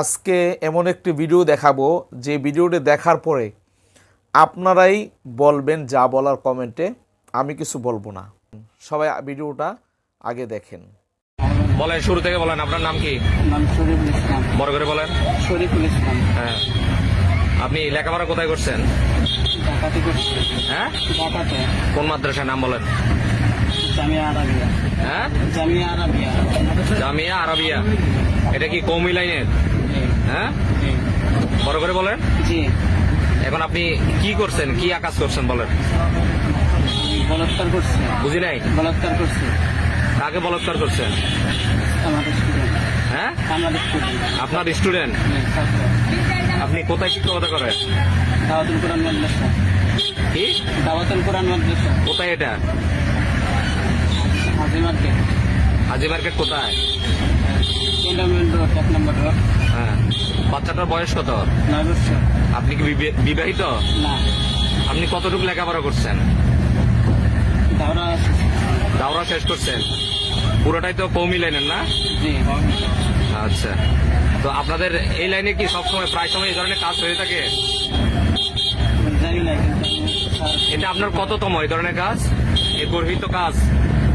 আজকে এমন একটি ভিডিও দেখাবো যে ভিডিওটি দেখার পরে আপনারাই বলবেন যা বলার কমেন্টে আমি কিছু বলব না। সবাই ভিডিওটা আগে দেখেন। বলেন শুরু থেকে বলেন আপনার নাম কি? নাম শরীফুল ইসলাম। বড় করে বলেন। শরীফুল ইসলাম। হ্যাঁ। আপনি লেখাপড়া কোথায় করছেন? ঢাকাতে করছি। হ্যাঁ? ঢাকাতে। কোন মাদ্রাসার নাম বলেন? জামিয়া আরাবিয়া। হ্যাঁ? জামিয়া আরাবিয়া। জামিয়া আরবিয়া। এটা কি কৌমি লাইনের? হ্যাঁ? বড় করে বলেন। জি। এখন আপনি কি করছেন? কি আকাশ করছেন বলেন। বলাৎকার করছে। বুঝি নাই? বলাৎকার করছে। কাকে বলৎকার করছেন? হ্যাঁ? আপনার স্টুডেন্ট আপনি কোথায় শিক্ষকতা করেন? দাওয়াতুল কোরআন মাদ্রাসা। কি? দাওয়াতুল কোরআন মাদ্রাসা। কোথায় এটা? হাজি মার্কেট। হাজি মার্কেট কোথায়? ক্যান্টনমেন্ট রোড এক নম্বর রোড হ্যাঁ। বাচ্চাটার বয়স কত? আপনি কি বিবে- বিবাহিত? না। আপনি কতটুকু লেখাপড়া করছেন? দাওরা শেষ করছেন। পুরোটাই তো কৌমি লাইনের না? আচ্ছা। তো আপনাদের এই লাইনে কি সবসময় প্রায় সময় এই ধরনের কাজ হয়ে থাকে? এটা আপনার কততম এই ধরনের কাজ? এই গর্হিত কাজ।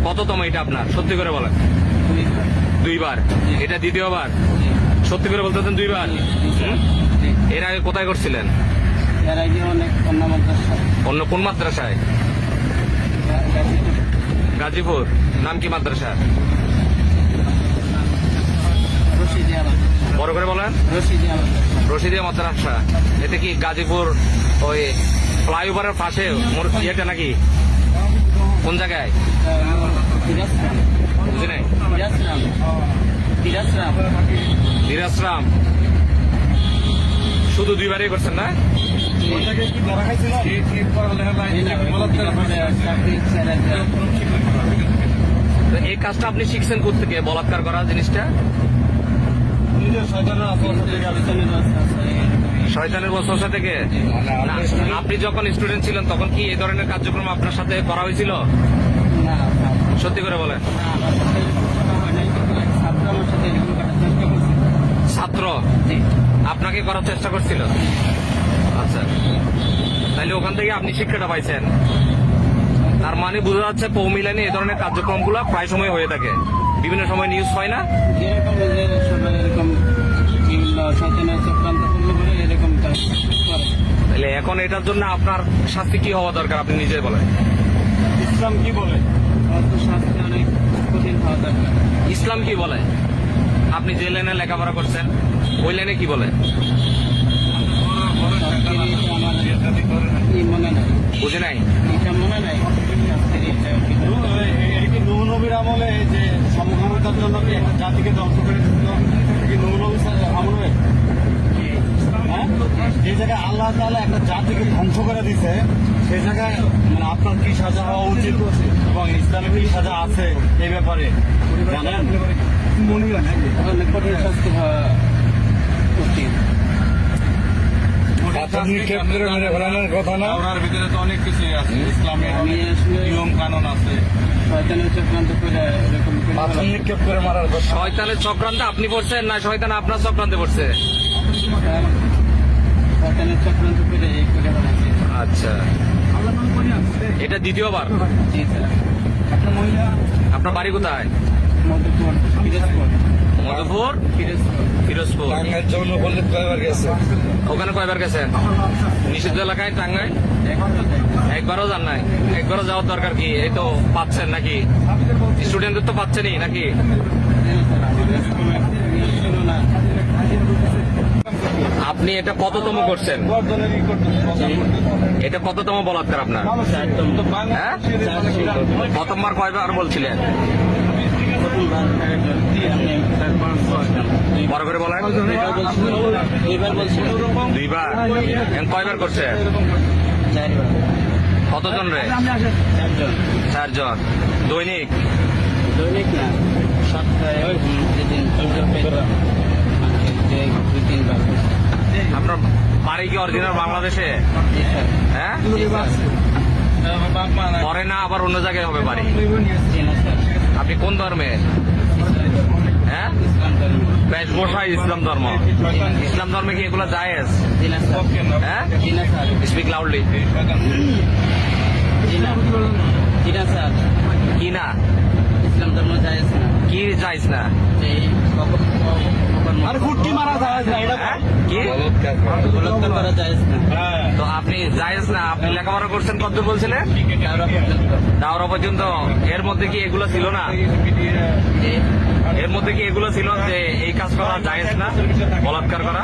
কততম এটা আপনার? সত্যি করে বলেন। দুইবার। এটা দ্বিতীয়বার? সত্যি করে বলতেছেন দুইবার? এর আগে কোথায় করছিলেন? এর আগে অনেক অন্য অন্য কোন মাদ্রাসায়? গাজীপুর। নাম কি মাদ্রাসা। বড় করে বলেন। রশিদিয়া মাদ্রাসা। এতে কি গাজীপুর ওই ফ্লাইওভারের পাশে ইয়েটা নাকি? কোন জায়গায়? বুঝি নাই? তিরাসরাম শুধু দুইবারই করছেন না? এই কাজটা আপনি শিখছেন থেকে বলাৎকার করা জিনিসটা? শয়তানের বসবাসা থেকে? না, আপনি যখন স্টুডেন্ট ছিলেন তখন কি এই ধরনের কার্যক্রম আপনার সাথে করা হয়েছিল? সত্যি করে বলেন। ছাত্র আপনাকে করার চেষ্টা করছিল। আচ্ছা তাহলে ওখান থেকে আপনি শিক্ষাটা পাইছেন। তার মানে বোঝা যাচ্ছে পৌমিলানি এই ধরনের কার্যক্রমগুলো প্রায় সময় হয়ে থাকে। বিভিন্ন সময় নিউজ হয় না? তাহলে এখন এটার জন্য আপনার শাস্তি কি হওয়া দরকার আপনি নিজে বলেন। ইসলাম কি বলে? শাস্তি অনেক কঠিন হওয়া দরকার। ইসলাম কি বলে? আপনি যে লাইনে লেখাপড়া করছেন, ওই লাইনে কি বলে বুঝে নাই নবীর আমলে যে জন্য ধ্বংস করে কি? যে জায়গায় আল্লাহ একটা ধ্বংস করে সেই জায়গায় মানে আপনার কি সাজা হওয়া উচিত এবং ইসলামে কি সাজা আছে এই ব্যাপারে জানেন কঠিন ওনার ভিতরে তো অনেক কিছুই আছে। ইসলামের নিয়ম কানুন আছে। শয়তানের চক্রান্ত করে এরকম করে নিক্ষেপ করে মারার কথা। শয়তানের চক্রান্তে আপনি পড়ছেন না শয়তান আপনার চক্রান্তে পড়ছে? আচ্ছা। এটা দ্বিতীয়বার? আপনার বাড়ি কোথায়? মধুপুর পিরোজপুর মধুপুর ফিরোজপুর। যৌনপল্লী কয়বার গেছে? ওখানে কয়বার গেছেন নিষিদ্ধ এলাকায় একবারও যান নাই। একবারও যাওয়ার দরকার কি? এই তো পাচ্ছেন নাকি? স্টুডেন্টদের তো পাচ্ছেনই নাকি? আপনি এটা কততম করছেন? এটা কততম বলাৎকার আপনার? হ্যাঁ? প্রথমবার কয়বার বলছিলেন? বড় করে বলেন। বলছিল। দুইবার? কয়বার করছে? কতজন রে? চারজন। দৈনিক? দৈনিক না সপ্তাহে দুই তিনবার আপনার বাড়ি কি অরিজিনাল বাংলাদেশে? হ্যাঁ? পরে না আবার অন্য জায়গায় হবে বাড়ি। আপনি কোন ধর্মের হ্যাঁ? ইসলাম ধর্ম বেশভূষা ইসলাম ধর্ম। ইসলাম ধর্মে কি এগুলো জায়েজ? হ্যাঁ? স্পিক লাউডলি কি না? ইসলাম ধর্ম জায়েজ না? কি যাইস না আরে ফুটকি মারা যায় না এটা হ্যাঁ? কি? বলৎকার করা জায়েজ না। হ্যাঁ। তো আপনি জায়েজ না? আপনি লেখাপড়া করছেন কত বলছিলেন? কারও পর্যন্ত এর মধ্যে কি এগুলো ছিল না? এর মধ্যে কি এগুলো ছিল যে এই কাজ করা যায় না? বলাৎকার করা?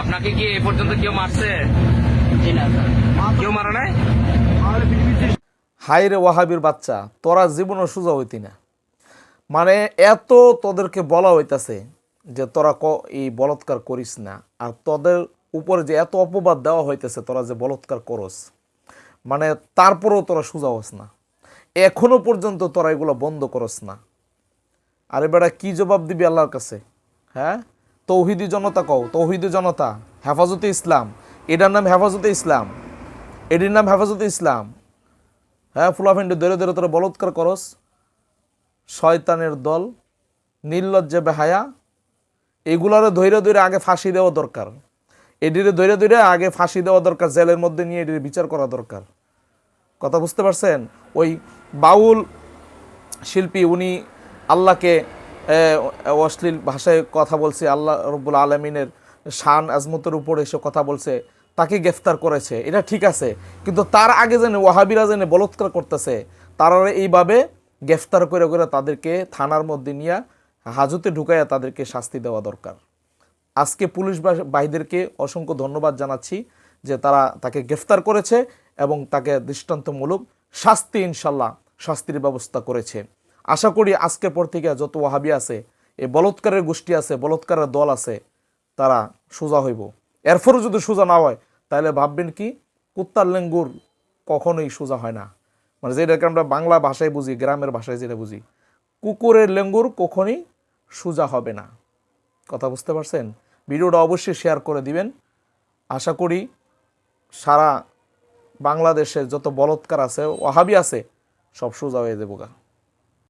আপনাকে কি এই পর্যন্ত কেউ মারছে? কেউ মারা নাই? হাই রে ওয়াহাবির বাচ্চা, তোরা জীবনও সোজা হইতি না। মানে এত তোদেরকে বলা হইতাছে যে তোরা ক এই বলৎকার করিস না। আর তোদের উপরে যে এত অপবাদ দেওয়া হইতেছে তোরা যে বলৎকার করস মানে তারপরেও তোরা সোজা হস না। এখনও পর্যন্ত তোরা এগুলো বন্ধ করস না। আরে বেটা কি জবাব দিবি আল্লাহর কাছে? হ্যাঁ? তৌহিদি জনতা কও, তৌহিদি জনতা, হেফাজতে ইসলাম। এটার নাম হেফাজতে ইসলাম। এটির নাম হেফাজতে ইসলাম। হ্যাঁ ফুলাফেন্ডে ধরে ধরে তোরা বলৎকার করস। শয়তানের দল, নির্লজ্জে বেহায়া, এগুলারে ধৈর্য ধৈর্য আগে ফাঁসি দেওয়া দরকার। এটিরে ধৈর্য ধৈর্য আগে ফাঁসি দেওয়া দরকার, জেলের মধ্যে নিয়ে এটির বিচার করা দরকার। কথা বুঝতে পারছেন? ওই বাউল শিল্পী, উনি আল্লাহকে অশ্লীল ভাষায় কথা বলছে, আল্লাহ রব্বুল আলমিনের শান আজমতের উপরে এসে কথা বলছে, তাকে গ্রেফতার করেছে। এটা ঠিক আছে, কিন্তু তার আগে যেন ওয়াহাবিরা যেন বলৎকার করতেছে, তারা এইভাবে গ্রেফতার করে করে তাদেরকে থানার মধ্যে নিয়ে হাজতে ঢুকাইয়া তাদেরকে শাস্তি দেওয়া দরকার। আজকে পুলিশ ভাইদেরকে অসংখ্য ধন্যবাদ জানাচ্ছি যে তারা তাকে গ্রেফতার করেছে এবং তাকে দৃষ্টান্তমূলক শাস্তি ইনশাল্লাহ শাস্তির ব্যবস্থা করেছে। আশা করি আজকের পর থেকে যত ওয়াহাবি আছে এই বলৎকারের গোষ্ঠী আছে, বলৎকারের দল আছে, তারা সোজা হইব। এরপরও যদি সোজা না হয়, তাহলে ভাববেন কি, কুত্তার লেঙ্গুর কখনোই সোজা হয় না। মানে যেটাকে আমরা বাংলা ভাষায় বুঝি, গ্রামের ভাষায় যেটা বুঝি, কুকুরের লেঙ্গুর কখনই সোজা হবে না। কথা বুঝতে পারছেন? ভিডিওটা অবশ্যই শেয়ার করে দিবেন। আশা করি সারা বাংলাদেশের যত বলৎকার আছে ওহাবি আছে, সব সোজা হয়ে দেবো